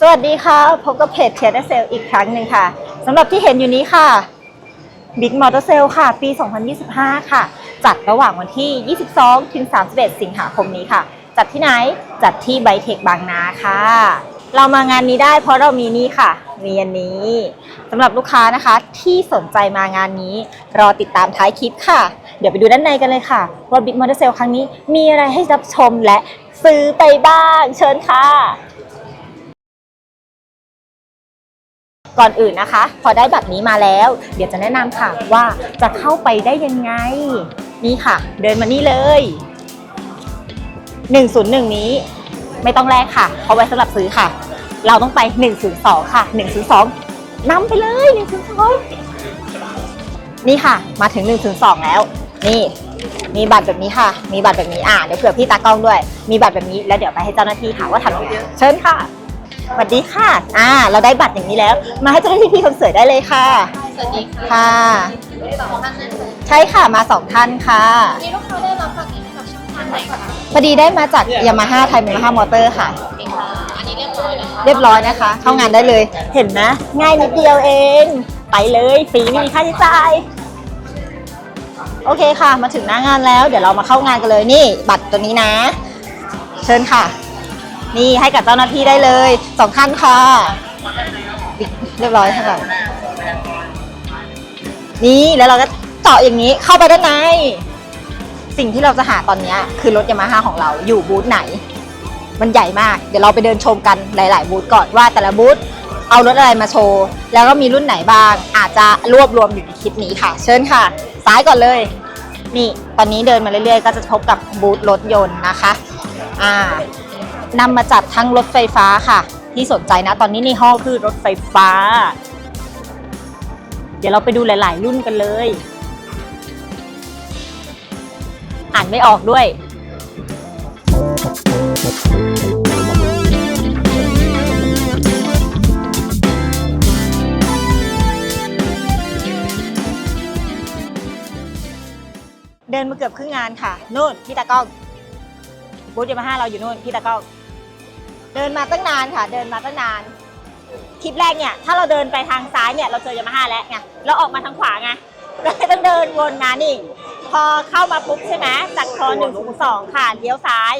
สวัสดีค่ะ พบกับเพจเทียร์เซลอีกครั้งหนึ่งค่ะสำหรับที่เห็นอยู่นี้ค่ะ Big Motor Sale ค่ะ ปี 2025 ค่ะ จัดระหว่างวันที่ 22 ถึง 31 สิงหาคมนี้ค่ะ จัดที่ไหนจัดที่ไบเทคบางนาค่ะ เรามางานนี้ได้เพราะเรามีนี่ค่ะ มีอันนี้สำหรับลูกค้านะคะที่สนใจมางานนี้ รอติดตามท้ายคลิปค่ะ เดี๋ยวไปดูด้านในกันเลยค่ะ ว่า Big Motor Sale ครั้งนี้มีอะไรให้รับชมและซื้อไปบ้างเชิญค่ะ ก่อนอื่นนะคะ พอได้บัตรนี้มาแล้ว เดี๋ยวจะแนะนำค่ะว่าจะเข้าไปได้ยังไง นี่ค่ะ เดินมานี่เลย 101 นี้ ไม่ต้องแลกค่ะเพราะไว้สำหรับซื้อค่ะ เราต้องไป 102 ค่ะ 102นำไปเลย 102 นี่ค่ะ มาถึง 102 แล้ว นี่มีบัตรแบบนี้ค่ะ มีบัตรแบบนี้อ่าเดี๋ยวเผื่อพี่ตากล้องด้วย มีบัตรแบบนี้แล้วเดี๋ยวไปให้เจ้าหน้าที่ค่ะว่าทำยังไงเชิญค่ะ สวัสดีค่ะ อ่า เราได้บัตรอย่างนี้แล้ว มาให้เจ้าหน้าที่พี่คนสวยได้เลยค่ะ สวัสดีค่ะค่ะ สองท่านนะคะใช่ค่ะ มาสองท่านค่ะ มีลูกค้าได้รับบัตรนี้จากช่องทางไหนคะพอดีได้มาจากยามาฮ่าไทยยามาฮ่ามอเตอร์ค่ะ โอเคค่ะ อันนี้เรียบร้อยนะคะเรียบร้อยนะคะ เข้างานได้เลย เห็นไหมง่ายนิดเดียวเอง ไปเลย ฟรีไม่มีค่าใช้จ่าย โอเคค่ะ มาถึงหน้างานแล้ว เดี๋ยวเรามาเข้างานกันเลย นี่ บัตรตัวนี้นะ เชิญค่ะ นี่ให้กับเจ้าหน้าที่ได้เลยสองท่านค่ะ เรียบร้อยค่ะนี่แล้วเราก็เจาะอย่างนี้เข้าไปด้านใน สิ่งที่เราจะหาตอนนี้คือรถยามาฮ่าของเราอยู่บูธไหน มันใหญ่มาก เดี๋ยวเราไปเดินชมกันหลาย ๆ บูธก่อนว่าแต่ละบูธเอารถอะไรมาโชว์ แล้วก็มีรุ่นไหนบ้าง อาจจะรวบรวมอยู่ในคลิปนี้ค่ะ เชิญค่ะ ซ้ายก่อนเลย นี่ ตอนนี้เดินมาเรื่อย ๆ ก็จะพบกับบูธรถยนต์นะคะ อ่า นำมาจัดทั้งรถไฟฟ้าค่ะ ที่สนใจนะตอนนี้ในห้องคือรถไฟฟ้า เดี๋ยวเราไปดูหลาย ๆ รุ่นกันเลย อ่านไม่ออกด้วยเดินมาเกือบครึ่งงานค่ะนู่นพี่ตากล้องบูธยามาฮ่าเราอยู่นู่นพี่ตากล้อง เดินมาตั้งนานค่ะ เดินมาตั้งนาน คลิปแรกเนี่ย ถ้าเราเดินไปทางซ้ายเนี่ย เราเจอยามาฮ่าแล้วไงเราออกมาทางขวาไงเราเลยต้องเดินวนมานี่ พอเข้ามาปุ๊บใช่ไหมจากคอหนึ่งถึงสองค่ะเลี้ยวซ้าย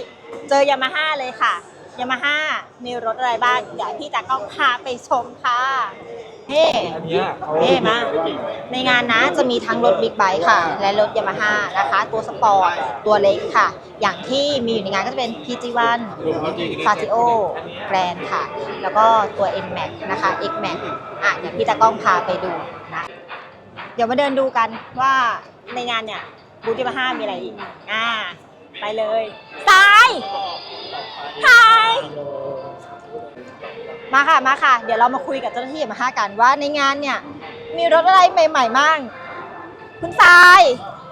เจอยามาฮ่าเลยค่ะยามาฮ่ามีรถอะไรบ้างเดี๋ยวพี่ตากล้องพาไปชมค่ะ เฮ้อันเนี้ยเขาเท่มากในงานนะจะมีทั้งรถบิ๊กไบค์ค่ะ และรถยามาฮ่านะคะ ตัวสปอร์ต ตัวเล็กค่ะ อย่างที่มีอยู่ในงานก็จะเป็น PG1 f a t i o Grand ค่ะ แล้วก็ตัว NMAX นะคะ XMAX อะเดี๋ยวพี่ตากล้องพาไปดูนะ เดี๋ยวมาเดินดูกันว่าในงานเนี่ยบูธยามาฮ่ามีอะไรอีกอ่าไปเลยซ้ายทาย มาค่ะมาค่ะ เดี๋ยวเรามาคุยกับเจ้าหน้าที่ยามาฮ่ากันว่าในงานเนี่ย มีรถอะไรใหม่ๆมั่งคุณทราย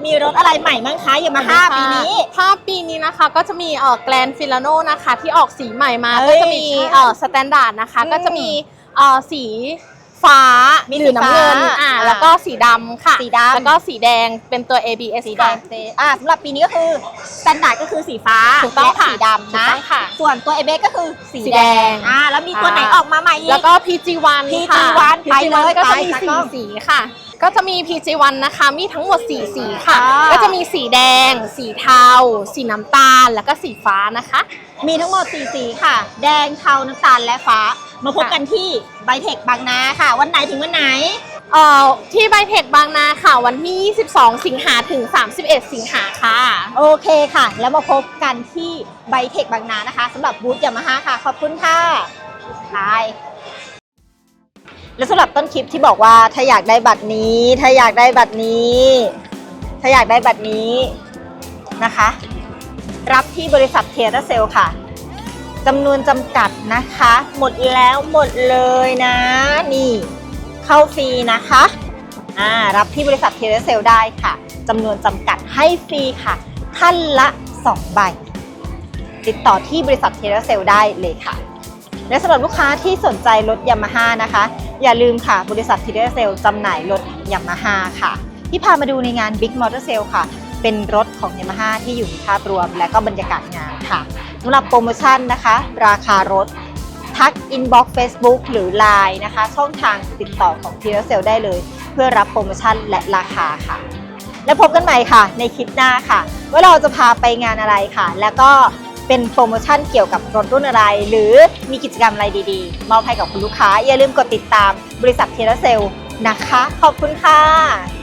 มีรถอะไรใหม่มั่งคะยามาฮ่าปีนี้ ถ้าปีนี้นะคะก็จะมีเอ่อแกลนฟิลาโนนะคะ ที่ออกสีใหม่มา เอ้ก็ยจะมีใช่ เอ่อสแตนดาร์ดนะคะอืมก็จะมีเอ่อสี ฟ้ามีหรือน้ำเงินสีฟ้าอ่าอ่าแล้วก็สีดำค่ะสีดำ แล้วก็สีแดงเป็นตัว ABS สีแดงค่ะเซอ่าสำหรับปีนี้ก็คือสแตนดาร์ดก็คือสีฟ้าถูกต้องและค่ะสีดำถูกนะต้องค่ะส่วนตัวเอเบก็คือสีสีแดแดง งอ่าแล้วมีตัวไหนค่ะออกมาใหม่อีก แล้วก็ PG1 ค่ะ PG1 ไปเลยก็จะมีไปสีตากล้องสีค่ะ ก็จะมี PG1 นะคะ มีทั้งหมด 4 สีค่ะ อ่า ก็จะมีสีแดง สีเทา สีน้ำตาล แล้วก็สีฟ้านะคะ มีทั้งหมดสีสีค่ะ แดงเทาน้ำตาลและฟ้า มาพบกันที่ไบเทคบางนาค่ะ วันไหนถึงวันไหน เอ่อที่ไบเทคบางนาค่ะ วันที่ 22 สิงหาถึง 31 สิงหาค่ะ โอเคค่ะ แล้วมาพบกันที่ไบเทคบางนานะคะสำหรับบูธยามาฮ่าค่ะ ขอบคุณค่ะบายและสำหรับต้นคลิปที่บอกว่าถ้าอยากได้บัตรนี้ ถ้าอยากได้บัตรนี้ ถ้าอยากได้บัตรนี้นะคะ รับที่บริษัทเทียร์เซลค่ะ จำนวนจำกัดนะคะ หมดแล้วหมดเลยนะ นี่เข้าฟรีนะคะอ่ารับที่บริษัทเทียร์เซลได้ค่ะจำนวนจำกัดให้ฟรีค่ะ ท่านละ 2 ใบ ติดต่อที่บริษัทเทเลเซลได้เลยค่ะ และสำหรับลูกค้าที่สนใจรถยามาฮ่านะคะ อย่าลืมค่ะ บริษัทเทเลเซลจำหน่ายรถยามาฮ่าค่ะ ที่พามาดูในงาน Big Motor Sale ค่ะ เป็นรถของยามาฮ่าที่อยู่ในภาพรวม และก็บรรยากาศงานค่ะ สำหรับโปรโมชั่นนะคะ ราคารถทัก inbox Facebook หรือ Line นะคะ ช่องทางติดต่อของ t e r a c e l ได้เลย เพื่อรับโปรโมชั่นและราคาค่ะ แล้วพบกันใหม่ค่ะ ในคลิปหน้าค่ะ ว่าเราจะพาไปงานอะไรค่ะ แล้วก็เป็นโปรโมชั่นเกี่ยวกับรถรุ่นอะไร หรือมีกิจกรรมอะไรดีๆ มอบให้กับคุณลูกค้า อย่าลืมกดติดตามบริษัทเทเลเซลนะคะ ขอบคุณค่ะ